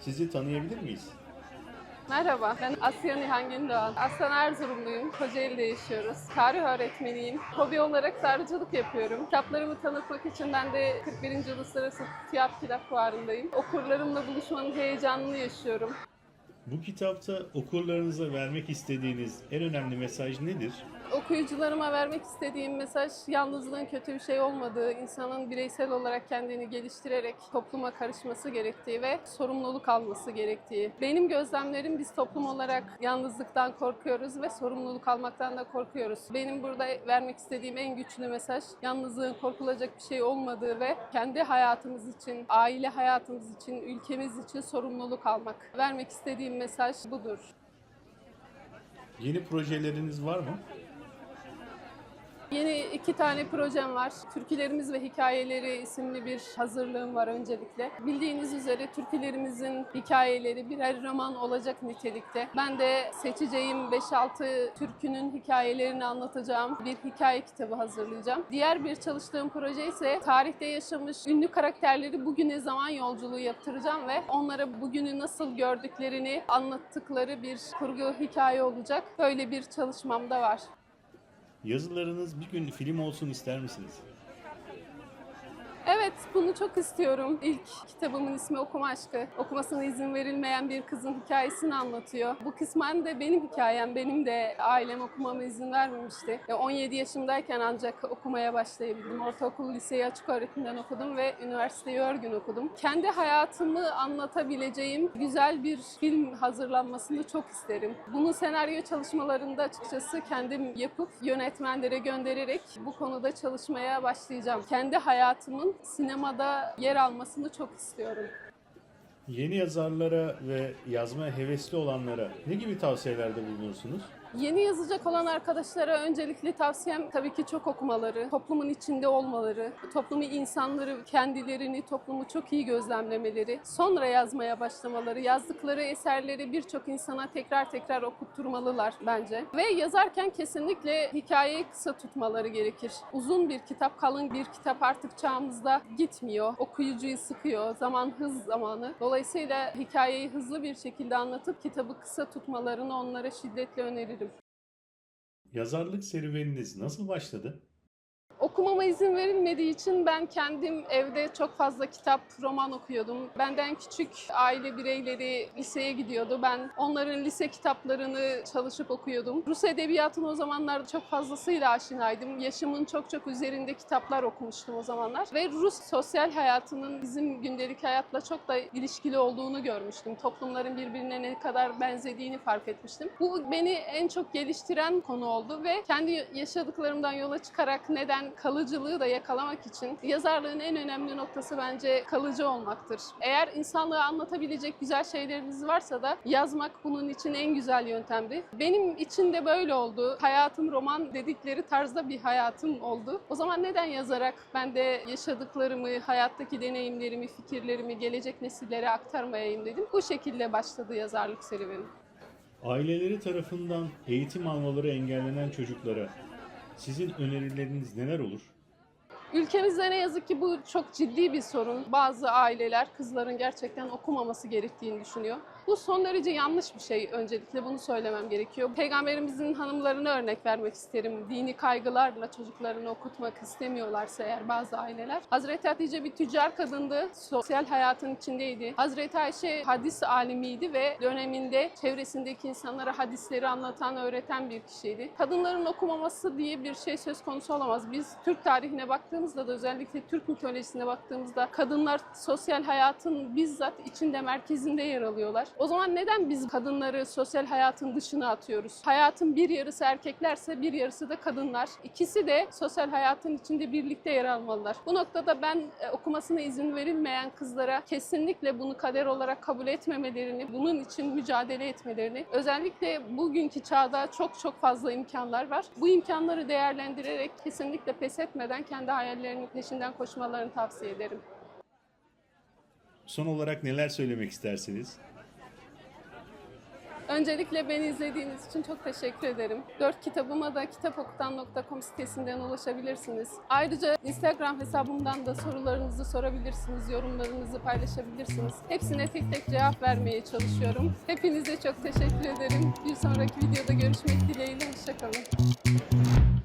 Sizi tanıyabilir miyiz? Merhaba, ben Asya Nihan Gündoğan. Aslen Erzurumluyum, Kocaeli'de yaşıyoruz. Tarih öğretmeniyim. Hobi olarak sarıcılık yapıyorum. Kitaplarımı tanıtmak için ben de 41. Uluslararası TÜYAP Kitap Fuarı'ndayım. Okurlarımla buluşmanın heyecanını yaşıyorum. Bu kitapta okurlarınıza vermek istediğiniz en önemli mesaj nedir? Okuyucularıma vermek istediğim mesaj yalnızlığın kötü bir şey olmadığı, insanın bireysel olarak kendini geliştirerek topluma karışması gerektiği ve sorumluluk alması gerektiği. Benim gözlemlerim biz toplum olarak yalnızlıktan korkuyoruz ve sorumluluk almaktan da korkuyoruz. Benim burada vermek istediğim en güçlü mesaj yalnızlığın korkulacak bir şey olmadığı ve kendi hayatımız için, aile hayatımız için, ülkemiz için sorumluluk almak. Vermek istediğim mesaj budur. Yeni projeleriniz var mı? Yeni iki tane projem var. Türkülerimiz ve Hikayeleri isimli bir hazırlığım var öncelikle. Bildiğiniz üzere türkülerimizin hikayeleri birer roman olacak nitelikte. Ben de seçeceğim 5-6 türkünün hikayelerini anlatacağım bir hikaye kitabı hazırlayacağım. Diğer bir çalıştığım proje ise tarihte yaşamış ünlü karakterleri bugüne zaman yolculuğu yaptıracağım ve onlara bugünü nasıl gördüklerini anlattıkları bir kurgu hikaye olacak. Böyle bir çalışmam da var. Yazılarınız bir gün film olsun ister misiniz? Evet, bunu çok istiyorum. İlk kitabımın ismi Okuma Aşkı. Okumasına izin verilmeyen bir kızın hikayesini anlatıyor. Bu kısmen de benim hikayem. Benim de ailem okumama izin vermemişti. E, 17 yaşımdayken ancak okumaya başlayabildim. Ortaokul, liseyi açık öğretimden okudum ve üniversiteyi örgün okudum. Kendi hayatımı anlatabileceğim güzel bir film hazırlanmasını çok isterim. Bunu senaryo çalışmalarında açıkçası kendim yapıp yönetmenlere göndererek bu konuda çalışmaya başlayacağım. Kendi hayatımın sinemada yer almasını çok istiyorum. Yeni yazarlara ve yazmaya hevesli olanlara ne gibi tavsiyelerde bulunursunuz? Yeni yazacak olan arkadaşlara öncelikle tavsiyem tabii ki çok okumaları, toplumun içinde olmaları, toplumu insanları, kendilerini, toplumu çok iyi gözlemlemeleri, sonra yazmaya başlamaları, yazdıkları eserleri birçok insana tekrar tekrar okutturmalılar bence. Ve yazarken kesinlikle hikayeyi kısa tutmaları gerekir. Uzun bir kitap, kalın bir kitap artık çağımızda gitmiyor. Okuyucuyu sıkıyor. Zaman hız zamanı. Dolayısıyla hikayeyi hızlı bir şekilde anlatıp kitabı kısa tutmalarını onlara şiddetle öneririm. Yazarlık serüveniniz nasıl başladı? Okumama izin verilmediği için ben kendim evde çok fazla kitap, roman okuyordum. Benden küçük aile bireyleri liseye gidiyordu. Ben onların lise kitaplarını çalışıp okuyordum. Rus edebiyatına o zamanlar çok fazlasıyla aşinaydım. Yaşımın çok çok üzerinde kitaplar okumuştum o zamanlar. Ve Rus sosyal hayatının bizim gündelik hayatla çok da ilişkili olduğunu görmüştüm. Toplumların birbirine ne kadar benzediğini fark etmiştim. Bu beni en çok geliştiren konu oldu ve kendi yaşadıklarımdan yola çıkarak neden kalıcılığı da yakalamak için yazarlığın en önemli noktası bence kalıcı olmaktır. Eğer insanlığa anlatabilecek güzel şeyleriniz varsa da yazmak bunun için en güzel yöntemdi. Benim için de böyle oldu. Hayatım roman dedikleri tarzda bir hayatım oldu. O zaman neden yazarak ben de yaşadıklarımı, hayattaki deneyimlerimi, fikirlerimi gelecek nesillere aktarmayayım dedim. Bu şekilde başladı yazarlık serüvenim. Aileleri tarafından eğitim almaları engellenen çocuklara sizin önerileriniz neler olur? Ülkemizde ne yazık ki bu çok ciddi bir sorun. Bazı aileler kızların gerçekten okumaması gerektiğini düşünüyor. Bu son derece yanlış bir şey öncelikle bunu söylemem gerekiyor. Peygamberimizin hanımlarına örnek vermek isterim. Dini kaygılarla çocuklarını okutmak istemiyorlarsa eğer bazı aileler. Hazreti Hatice bir tüccar kadındı. Sosyal hayatın içindeydi. Hazreti Ayşe hadis alimiydi ve döneminde çevresindeki insanlara hadisleri anlatan, öğreten bir kişiydi. Kadınların okumaması diye bir şey söz konusu olamaz. Biz Türk tarihine baktığımızda da özellikle Türk mitolojisine baktığımızda kadınlar sosyal hayatın bizzat içinde merkezinde yer alıyorlar. O zaman neden biz kadınları sosyal hayatın dışına atıyoruz? Hayatın bir yarısı erkeklerse bir yarısı da kadınlar. İkisi de sosyal hayatın içinde birlikte yer almalılar. Bu noktada ben e, okumasına izin verilmeyen kızlara kesinlikle bunu kader olarak kabul etmemelerini, bunun için mücadele etmelerini, özellikle bugünkü çağda çok çok fazla imkanlar var. Bu imkanları değerlendirerek kesinlikle pes etmeden kendi hayallerinin peşinden koşmalarını tavsiye ederim. Son olarak neler söylemek istersiniz? Öncelikle beni izlediğiniz için çok teşekkür ederim. Dört kitabıma da kitapokutan.com sitesinden ulaşabilirsiniz. Ayrıca Instagram hesabımdan da sorularınızı sorabilirsiniz, yorumlarınızı paylaşabilirsiniz. Hepsine tek tek cevap vermeye çalışıyorum. Hepinize çok teşekkür ederim. Bir sonraki videoda görüşmek dileğiyle. Hoşçakalın.